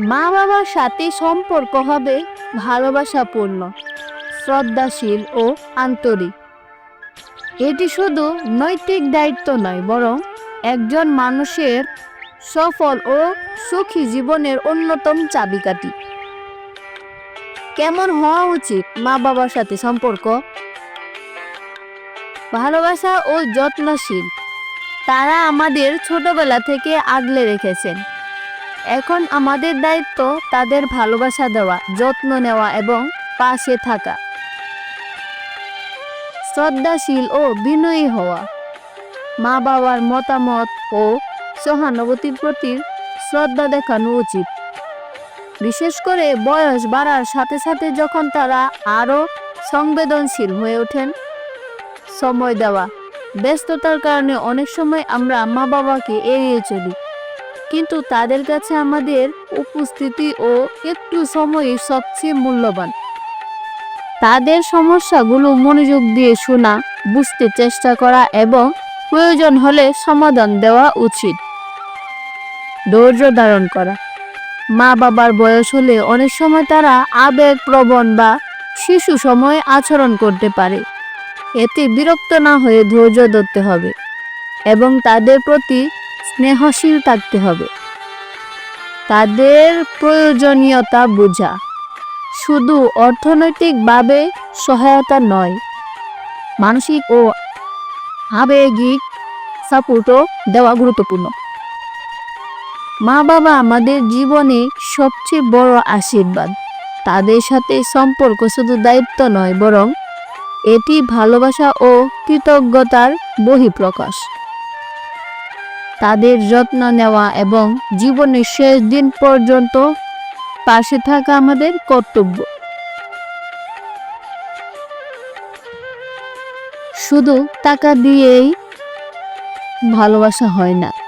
মা বাবার সাথে সম্পর্ক হবে ভালোবাসাপূর্ণ, শ্রদ্ধাশীল ও আন্তরিক। এটি শুধু নৈতিক দায়িত্ব নয়, বরং একজন মানুষের সফল ও সুখী জীবনের অন্যতম চাবিকাঠি। কেমন হওয়া উচিত মা বাবার সাথে সম্পর্ক? ভালোবাসা ও যত্নশীল, তারা আমাদের ছোটবেলা থেকে আগলে রেখেছেন। এখন আমাদের দায়িত্ব তাদের ভালোবাসা দেওয়া, যত্ন নেওয়া এবং পাশে থাকা। শ্রদ্ধাশীল ও বিনয়ী হওয়া। মা বাবার মতামত ও সহানুভূতির প্রতি শ্রদ্ধা দেখানো উচিত। বিশেষ করে বয়স বাড়ার সাথে সাথে যখন তারা আরও সংবেদনশীল হয়ে ওঠেন, সময় দেওয়া, ব্যস্ততার কারণে অনেক সময় আমরা মা বাবাকে এড়িয়ে চলি। কিন্তু তাদের কাছে আমাদের উপস্থিতি ও একটু সময়ই সবচেয়ে মূল্যবান। তাদের সমস্যাগুলো মনোযোগ দিয়ে শোনা, বুঝতে চেষ্টা করা এবং প্রয়োজন হলে সমাধান দেওয়া উচিত। ধৈর্য ধারণ করা। মা বাবার বয়স হলে অনেক সময় তারা আবেগ প্রবণ বা শিশু সময়ে আচরণ করতে পারে। এতে বিরক্ত না হয়ে ধৈর্য ধরতে হবে এবং তাদের প্রতি স্নেহশীল থাকতে হবে। তাদের প্রয়োজনীয়তা বোঝা। শুধু অর্থনৈতিকভাবে সহায়তা নয়, মানসিক ও আবেগিক সাপোর্টও দেওয়া গুরুত্বপূর্ণ। মা বাবা আমাদের জীবনে সবচেয়ে বড় আশীর্বাদ। তাদের সাথে সম্পর্ক শুধু দায়িত্ব নয়, বরং এটি ভালোবাসা ও কৃতজ্ঞতার বহিঃপ্রকাশ। তাদের যত্ন নেওয়া এবং জীবনের শেষ দিন পর্যন্ত পাশে থাকা আমাদের কর্তব্য। শুধু টাকা দিয়েই ভালোবাসা হয় না।